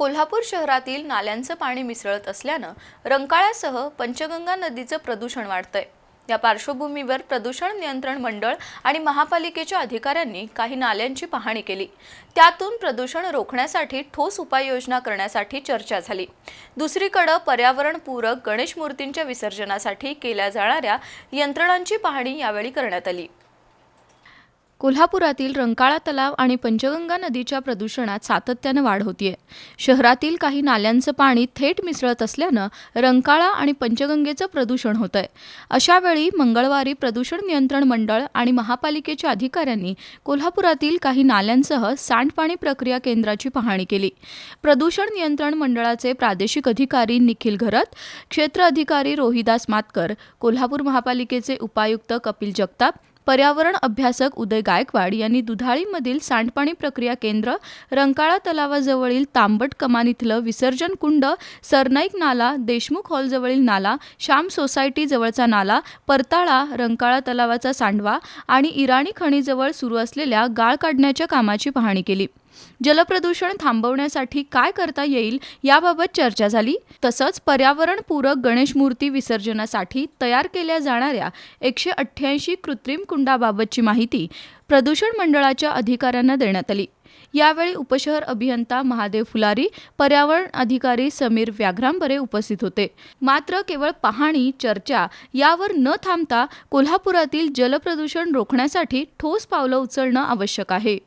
कोल्हापूर शहरातील नाल्यांचं पाणी मिसळत असल्यानं रंकाळ्यासह पंचगंगा नदीचं प्रदूषण वाढतंय. या पार्श्वभूमीवर प्रदूषण नियंत्रण मंडळ आणि महापालिकेच्या अधिकाऱ्यांनी काही नाल्यांची पाहणी केली. त्यातून प्रदूषण रोखण्यासाठी ठोस उपाययोजना करण्यासाठी चर्चा झाली. दुसरीकडं पर्यावरणपूरक गणेश मूर्तींच्या विसर्जनासाठी केल्या जाणाऱ्या यंत्रणांची पाहणी यावेळी करण्यात आली. कोल्हापुरातील रंकाळा तलाव आणि पंचगंगा नदीच्या प्रदूषणात सातत्यानं वाढ होतीये. शहरातील काही नाल्यांचं पाणी थेट मिसळत असल्यानं रंकाळा आणि पंचगंगेचं प्रदूषण होतंय. अशावेळी मंगळवारी प्रदूषण नियंत्रण मंडळ आणि महापालिकेच्या अधिकाऱ्यांनी कोल्हापुरातील काही नाल्यांसह सांडपाणी प्रक्रिया केंद्राची पाहणी केली. प्रदूषण नियंत्रण मंडळाचे प्रादेशिक अधिकारी निखिल घरत क्षेत्र अधिकारी रोहिदास मातकर कोल्हापूर महापालिकेचे उपायुक्त कपिल जगताप पर्यावरण अभ्यासक उदय गायकवाड यांनी दुधाळीमधील सांडपाणी प्रक्रिया केंद्र रंकाळा तलावाजवळील तांबट कमान इथलं विसर्जन कुंड सरनाईक नाला देशमुख हॉलजवळील नाला श्याम सोसायटी जवळचा नाला परताळा रंकाळा तलावाचा सांडवा आणि इराणी खणीजवळ सुरू असलेल्या गाळ काढण्याच्या कामाची पाहणी केली. जलप्रदूषण थांबवण्यासाठी काय करता येईल याबाबत चर्चा झाली. तसंच पर्यावरणपूरक गणेश मूर्ती विसर्जनासाठी तयार केल्या जाणाऱ्या एकशे अठ्ठ्याऐंशी कृत्रिम कुंडाबाबतची माहिती प्रदूषण मंडळाच्या अधिकाऱ्यांना देण्यात आली. यावेळी उपशहर अभियंता महादेव फुलारी पर्यावरण अधिकारी समीर व्याघ्रांबरे उपस्थित होते. मात्र केवळ पाहणी चर्चा यावर न थांबता कोल्हापुरातील जलप्रदूषण रोखण्यासाठी ठोस पावलं उचलणं आवश्यक आहे.